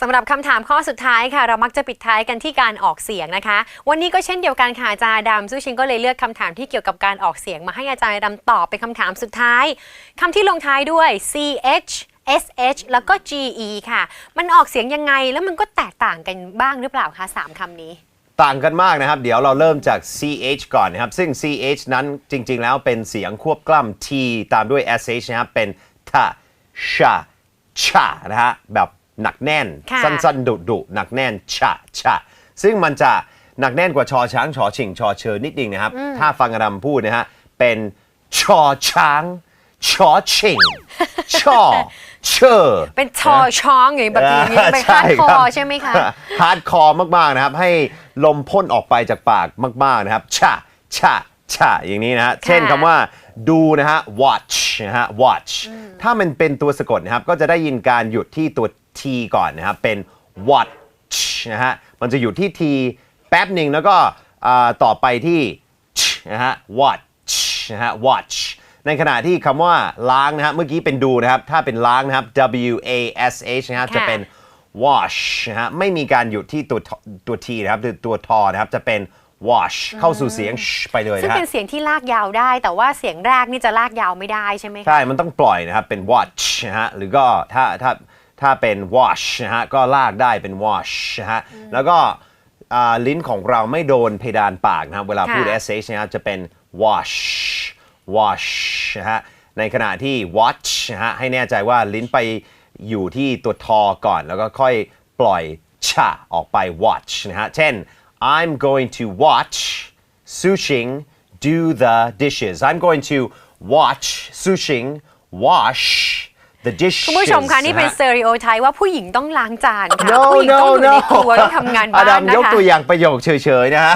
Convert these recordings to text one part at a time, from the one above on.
สำหรับคำถามข้อสุดท้ายค่ะ เรามักจะปิดท้ายกันที่การออกเสียงนะคะ วันนี้ก็เช่นเดียวกันค่ะอาจารย์ดำซูชิงก็เลยเลือกคำถามที่เกี่ยวกับการออกเสียงมาให้อาจารย์ดำตอบเป็นคำถามสุดท้ายคำที่ลงท้ายด้วย ch sh แล้วก็ ge ค่ะ มันออกเสียงยังไงแล้วมันก็แตกต่างกันบ้างหรือเปล่าคะสามคำนี้ ต่างกันมากนะครับ เดี๋ยวเราเริ่มจาก ch ก่อนนะครับ ซึ่ง ch นั้นจริง ๆ แล้วเป็นเสียงควบกล้ำ t ตามด้วย sh นะครับเป็น ta sha cha นะฮะแบบ หนักแน่น ค่ะ สั้นๆดุดุๆหนักแน่น cha cha ซึ่งมันจะหนักแน่นกว่าชอช้างชอชิงชอเชอนิดนึงนะครับ ถ้าฟังอดัมพูดนะฮะเป็นชอช้างชอชิงชอเชอ เป็นชอช้องอย่างแบบนี้เป็นฮาร์ดคอร์ใช่ไหมคะ ฮาร์ดคอร์มาก ๆ นะครับ ให้ลมพ่นออกไปจากปากมาก ๆ นะครับ ชะ ชะ ชะ อย่างนี้นะฮะ เช่นคำว่าดูนะฮะ watch นะฮะ watch ถ้ามันเป็นตัวสะกดนะครับ ก็จะได้ยินการหยุดที่ตัว t ก่อนนะครับ เป็น watch นะฮะ มันจะหยุดที่ t แป๊บหนึ่งแล้วก็อ่าต่อไปที่ ch นะฮะ watch นะฮะ watch ในขณะที่คำว่าล้างนะฮะเมื่อกี้เป็นดูนะครับ ถ้าเป็นล้างนะครับ w a s h นะครับจะเป็น wash นะฮะไม่มีการหยุดที่ตัวทตัว t นะครับหรือตัวทอนะครับจะเป็น wash เข้าสู่เสียง sh ไปเลยซึ่งนะฮะเป็นเสียงที่ลากยาวได้ แต่ว่าเสียงแรกนี่จะลากยาวไม่ได้ใช่ไหมคะใช่ มันต้องปล่อยนะครับเป็น watch นะฮะหรือก็ถ้าถ้า ถ้าเป็น wash นะฮะก็ลากได้เป็น wash นะฮะแล้วก็อ่าลิ้นของเราไม่โดนเพดานปากนะครับเวลาพูดค่ะ sh นะครับจะเป็น wash wash นะฮะในขณะที่ watch นะฮะให้แน่ใจว่าลิ้นไปอยู่ที่ตัวทอก่อน แล้วก็ค่อยปล่อยชะออกไป watch นะฮะเช่น I'm going to watch Sushing do the dishes I'm going to watch Sushing wash the dishes คุณผู้ชมคะนี่เป็นฮสเตอริโอไทป์ว่าผู้หญิงต้องล้างจานค่ะ No ผู้หญิง no ต้องอยู่ใน no ครัวต้องทำงานอบ้าดันมนะยกคะตัวอย่างประโยคเฉยๆนะฮะ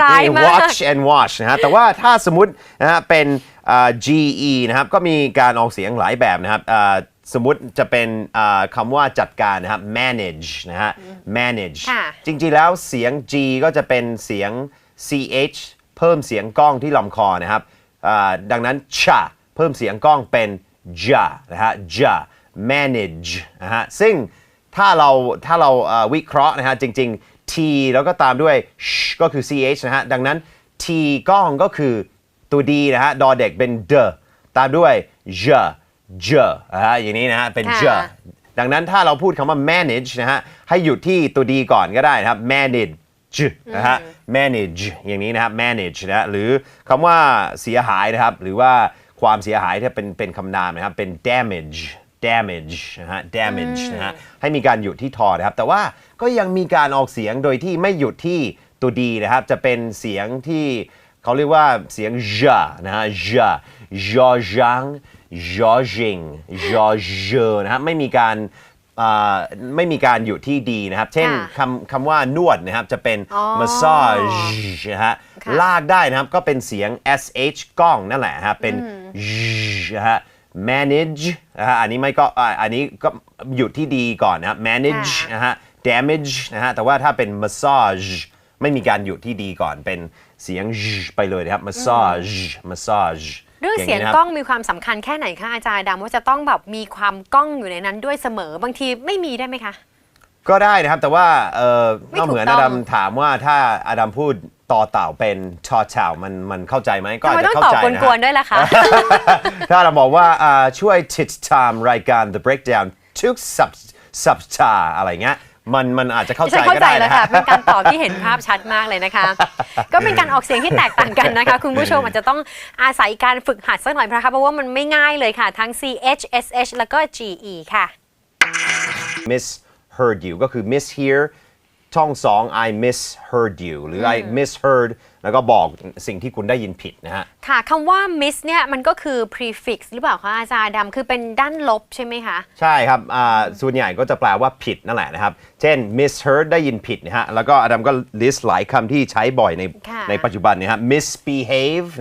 ร้ายมาก watch and watch นะฮะแต่ว่าถ้าสมมตินะฮะเป็นอ่า GE นะครับก็มีการออกเสียงหลายแบบนะครับอ่าสมมติจะเป็นอ่าคำว่าจัดการนะครับ manage นะฮะ manage ค่ะจริงๆแล้วเสียง G ก็จะเป็นเสียง ch เพิ่มเสียงก้องที่ลำคอนะครับอ่าดังนั้น cha เพิ่มเสียงก้องเป็น ja นะฮะ ja manage นะฮะซึ่งถ้าเราถ้าเราเอ่อวิเคราะห์นะฮะจริง ๆ t แล้วก็ตามด้วย sh ก็คือ ch นะฮะดังนั้น t ก้องก็คือตัว d นะฮะดอเด็กเป็น d ตามด้วย j j นะฮะอย่างนี้นะฮะเป็น j ค่ะดังนั้นถ้าเราพูดคำว่า manage นะฮะให้หยุดที่ตัวดีก่อนก็ได้นะครับ manage นะฮะ manage อย่างนี้นะครับ manage นะฮะหรือคำว่าเสียหายนะครับ หรือว่า ความเสียหายที่เป็นเป็นคำนามนะครับ เป็น damage damage นะฮะ damage นะฮะให้มีการหยุดที่ทอนะครับ แต่ว่าก็ยังมีการออกเสียงโดยที่ไม่หยุดที่ตัวดีนะครับ จะเป็นเสียงที่เขาเรียกว่าเสียง j นะฮะ j j j a n g j j i n g j j นะฮะไม่มีการอ่าไม่มีการหยุดที่ดีนะครับ เช่นค่ะคำคำว่านวดนะครับจะเป็นอ๋อ massage นะฮะค่ะลากได้นะครับก็เป็นเสียง sh ก้องนั่นแหละฮะเป็น นะฮะ manage นะฮะอันนี้ไม่ก็อ่าอันนี้ก็หยุดที่ดีก่อนนะครับ manage ค่ะนะฮะ damage นะฮะแต่ว่าถ้าเป็น massage ไม่มีการหยุดที่ดีก่อนเป็นเสียงไปเลยนะครับ massage massage เรื่องเสียงานี้นะคกล้บองมีความสำคัญแค่ไหนคะอาจารย์ดำว่าจะต้องแบบมีความกล้องอยู่ในนั้นด้วยเสมอบางทีไม่มีได้ไหมคะ ก็ได้นะครับแต่ว่าเออไม่ก็เหมือนถูกอต้องดัมถามว่าถ้าอดัมพูด ต่อเต่าเป็นชอเต่ามันมันเข้าใจไหมก็ทำอาไมจจะต้องเข้าตอบใจกนะวนฮะๆด้วยล่ะคะ ถ้าเราบอกว่าอ่าช่วยติดตามรายการ The Breakdown ทุกสัปสัปดาห์อะไรเงี้ยมันมันอาจจะเข้าใจฉันเข้าก็ใจได้แล้วนะค่ะ ฮะ เป็นการตอบที่เห็นภาพชัดมากเลยนะคะ ก็เป็นการออกเสียงที่แตกต่างกันนะคะ คุณผู้ชมอาจจะต้องอาศัยการฝึกหัดสักหน่อยนะคะ เพราะว่ามันไม่ง่ายเลยค่ะ ทั้ง ch sh แล้วก็ ge ค่ะ misheard you ก็คือ mishear ช่องสอง I misheard you หรือ I misheard แล้วก็บอกสิ่งที่คุณได้ยินผิดนะฮะ ค่ะคำว่า miss เนี่ยมันก็คือ prefix หรือเปล่าคะอาจารย์ดำคือเป็นด้านลบใช่ไหมคะ ใช่ครับอ่าส่วนใหญ่ก็จะแปลว่าผิดนั่นแหละนะครับ เช่น misheard ได้ยินผิดนะฮะ แล้วก็อดัมก็ list หลายคำที่ใช้บ่อยในค่ะ ในปัจจุบันเนะฮะ misbehave